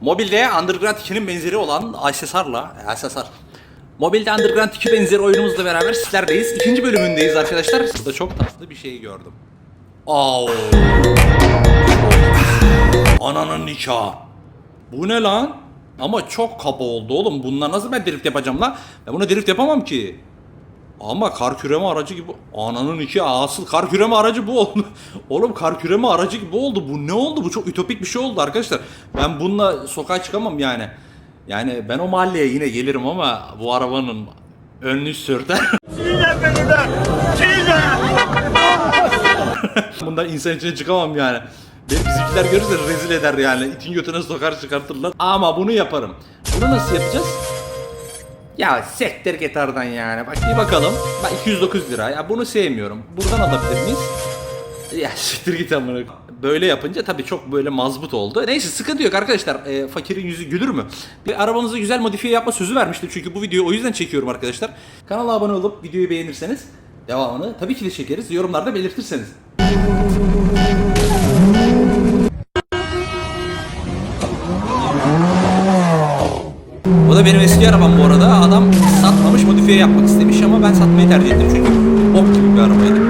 Mobilde Underground 2'nin benzeri olan Accessar'la, Accessar. Mobilde Underground 2 benzeri oyunumuzla beraber sizlerdeyiz. İkinci bölümündeyiz arkadaşlar. Burada çok tatlı bir şey gördüm. Au. Ananın nikahı. Bu ne lan? Ama çok kaba oldu oğlum. Bunlar nasıl ben drift yapacağım lan? Ben buna drift yapamam ki. Ama kar küreme aracı gibi. Ananın iki asıl kar küreme aracı bu oldu. Oğlum kar küreme aracı gibi oldu. Bu ne oldu? Bu çok ütopik bir şey oldu arkadaşlar. Ben bununla sokağa çıkamam yani. Yani ben o mahalleye yine gelirim ama bu arabanın önünü sürter. Bundan insan içine çıkamam yani. Beni bizimkiler görürse rezil eder yani. İtin götüne sokar çıkartırlar. Ama bunu yaparım. Bunu nasıl yapacağız? Ya sektir git oradan yani. Bak bir bakalım. Bak 209 lira. Ya bunu sevmiyorum. Buradan alabilir miyiz? Ya siktir git amına. Böyle yapınca tabii çok böyle mazbut oldu. Neyse sıkıntı yok arkadaşlar. Ee, fakirin yüzü gülür mü? Bir arabanızı güzel modifiye yapma sözü vermiştim çünkü bu videoyu o yüzden çekiyorum arkadaşlar. Kanala abone olup videoyu beğenirseniz devamını tabii ki de çekeriz. Yorumlarda belirtirseniz. Bu da benim eski arabam bu arada. Adam satmamış modifiye yapmak istemiş ama ben satmayı tercih ettim çünkü bok gibi bir arabaydı.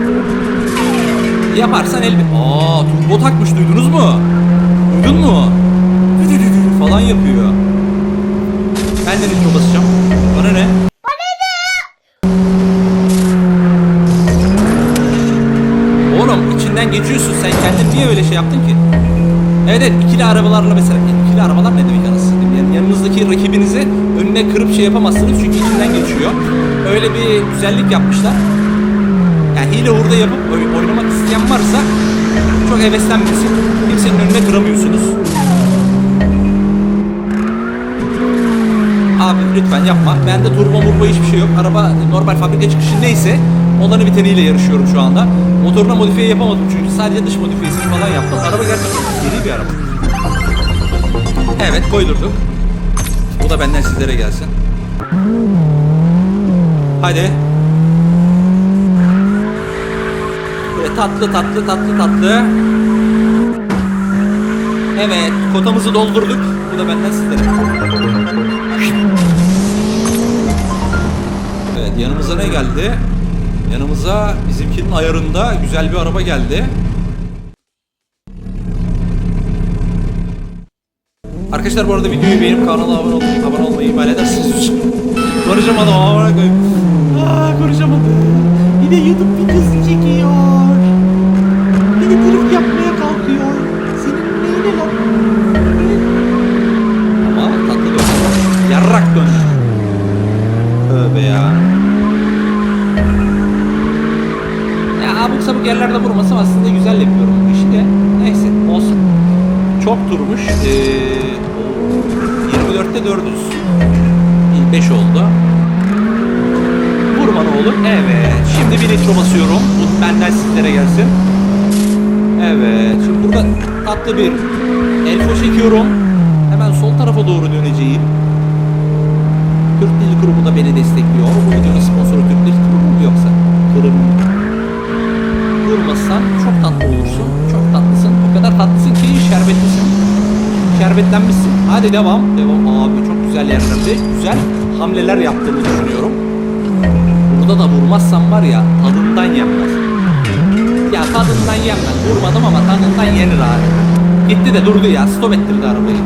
Yaparsan elbet. Aa turbo takmış duydunuz mu? Duydun mu? Falan yapıyor. Ben de nitro basacağım. Bana ne? Oğlum içinden geçiyorsun sen kendin niye öyle şey yaptın ki? Evet evet ikili arabalarla mesela ikili arabalar ne demek? Yanınızdaki rakibinizi önüne kırıp şey yapamazsınız çünkü içinden geçiyor. Öyle bir güzellik yapmışlar. Yani hile hurda yapıp oy- oynamak isteyen varsa çok heveslenmesin. Kimsenin önüne kıramıyorsunuz. Abi lütfen yapma. Bende turbo murbo hiçbir şey yok. Araba normal fabrika çıkışı neyse onların biteniyle yarışıyorum şu anda. Motoruna modifiye yapamadım çünkü sadece dış modifiyesini falan yaptım. Araba gerçekten seri bir araba. Evet koydurduk. Bu da benden sizlere gelsin. Hadi. Böyle tatlı tatlı tatlı tatlı. Evet kotamızı doldurduk. Bu da benden sizlere. Evet yanımıza ne geldi? Yanımıza bizimkinin ayarında güzel bir araba geldi. Arkadaşlar bu arada videoyu beğenip kanala abone, ol abone olmayı ihmal edersiniz. Konuşamadım amına koyayım. Aa konuşamadım. Yine YouTube videosu çekiyor. Yine drift yapmaya kalkıyor. Senin neyine lan? Ama tatlı dön. Yarrak dön. Tövbe ya. Ya abuk sabuk yerlerde vurmasam aslında güzel yapıyorum bu işi de. Neyse olsun. Çok durmuş. Ee, 24'te 400. 5 oldu. Vurma ne. Evet. Şimdi bir nitro basıyorum. Bu benden sizlere gelsin. Evet. Şimdi burada tatlı bir elfo çekiyorum. Hemen sol tarafa doğru döneceğim. Türk Dil Kurumu da beni destekliyor. Bu videonun sponsoru Türk Dil Kurumu mu yoksa? Kurum. Vurmazsan çok tatlı olursun. Çok tatlısın. O kadar tatlısın ki şerbetlisin. Şerbetlenmişsin. Hadi devam. Devam abi çok güzel yerlerde. Güzel hamleler yaptığımı düşünüyorum. Burada da vurmazsam var ya tadından yenmez. Ya tadından yenmez. Vurmadım ama tadından yenir abi. Gitti de durdu ya. Stop ettirdi arabayı.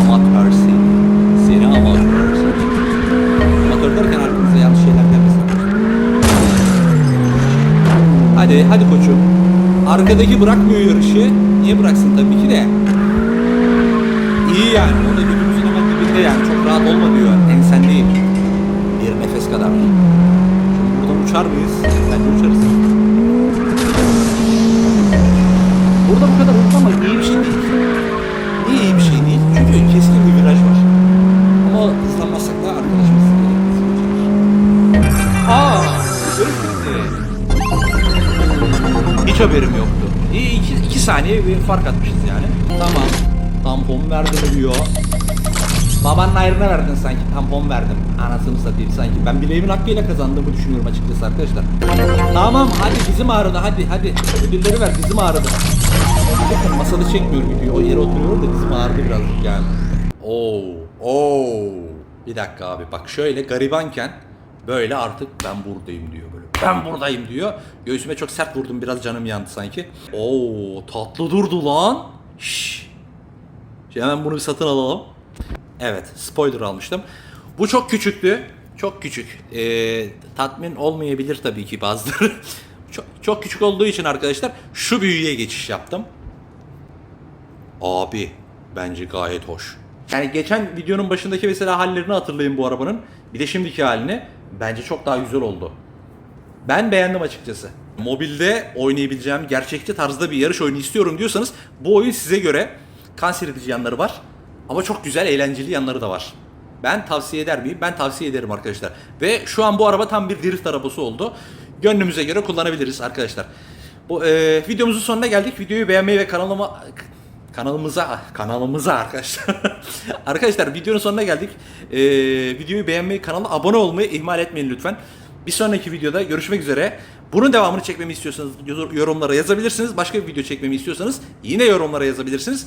Amatör seni. Seni amatör seni. Amatör derken arkanıza yanlış şeyler gelmesin. Hadi hadi koçum. Arkadaki bırakmıyor yarışı. Niye bıraksın tabii ki de. İyi yani. O da gözümüzün hemen dibinde yani. Çok rahat olma diyor. Ensen değil. Bir nefes kadar. Şimdi buradan uçar mıyız? Bence uçarız. Burada bu kadar hızlanmak iyi bir şey değil. Niye iyi bir şey değil? Çünkü keskin bir viraj var. Ama hızlanmazsak da arkadaşımız. Aa! Hiç haberim yoktu. İyi iki, iki saniye bir fark atmışız. Tampon verdim diyor. Babanın ayrına verdin sanki. Tampon verdim. Anasını satayım sanki. Ben bileğimin hakkıyla kazandığımı düşünüyorum açıkçası arkadaşlar. Tamam hadi bizim ağrıdı hadi hadi. Ödülleri ver bizim ağrıdı. Bakın masada çekmiyor videoyu. O yere oturuyorum da bizim ağrıdı birazcık yani. Oo, oo. Bir dakika abi bak şöyle garibanken böyle artık ben buradayım diyor böyle. Ben buradayım diyor. Göğsüme çok sert vurdum biraz canım yandı sanki. Oo tatlı durdu lan. Şşş. Şimdi hemen bunu bir satın alalım. Evet spoiler almıştım. Bu çok küçüktü. Çok küçük. Ee, tatmin olmayabilir tabii ki bazıları. çok, çok küçük olduğu için arkadaşlar şu büyüye geçiş yaptım. Abi bence gayet hoş. Yani geçen videonun başındaki mesela hallerini hatırlayın bu arabanın. Bir de şimdiki halini. Bence çok daha güzel oldu. Ben beğendim açıkçası. Mobilde oynayabileceğim gerçekçi tarzda bir yarış oyunu istiyorum diyorsanız bu oyun size göre kanser edici yanları var. Ama çok güzel eğlenceli yanları da var. Ben tavsiye eder miyim? Ben tavsiye ederim arkadaşlar. Ve şu an bu araba tam bir drift arabası oldu. Gönlümüze göre kullanabiliriz arkadaşlar. Bu e, videomuzun sonuna geldik. Videoyu beğenmeyi ve kanalıma kanalımıza kanalımıza arkadaşlar. arkadaşlar videonun sonuna geldik. E, videoyu beğenmeyi, kanala abone olmayı ihmal etmeyin lütfen. Bir sonraki videoda görüşmek üzere. Bunun devamını çekmemi istiyorsanız yorumlara yazabilirsiniz. Başka bir video çekmemi istiyorsanız yine yorumlara yazabilirsiniz.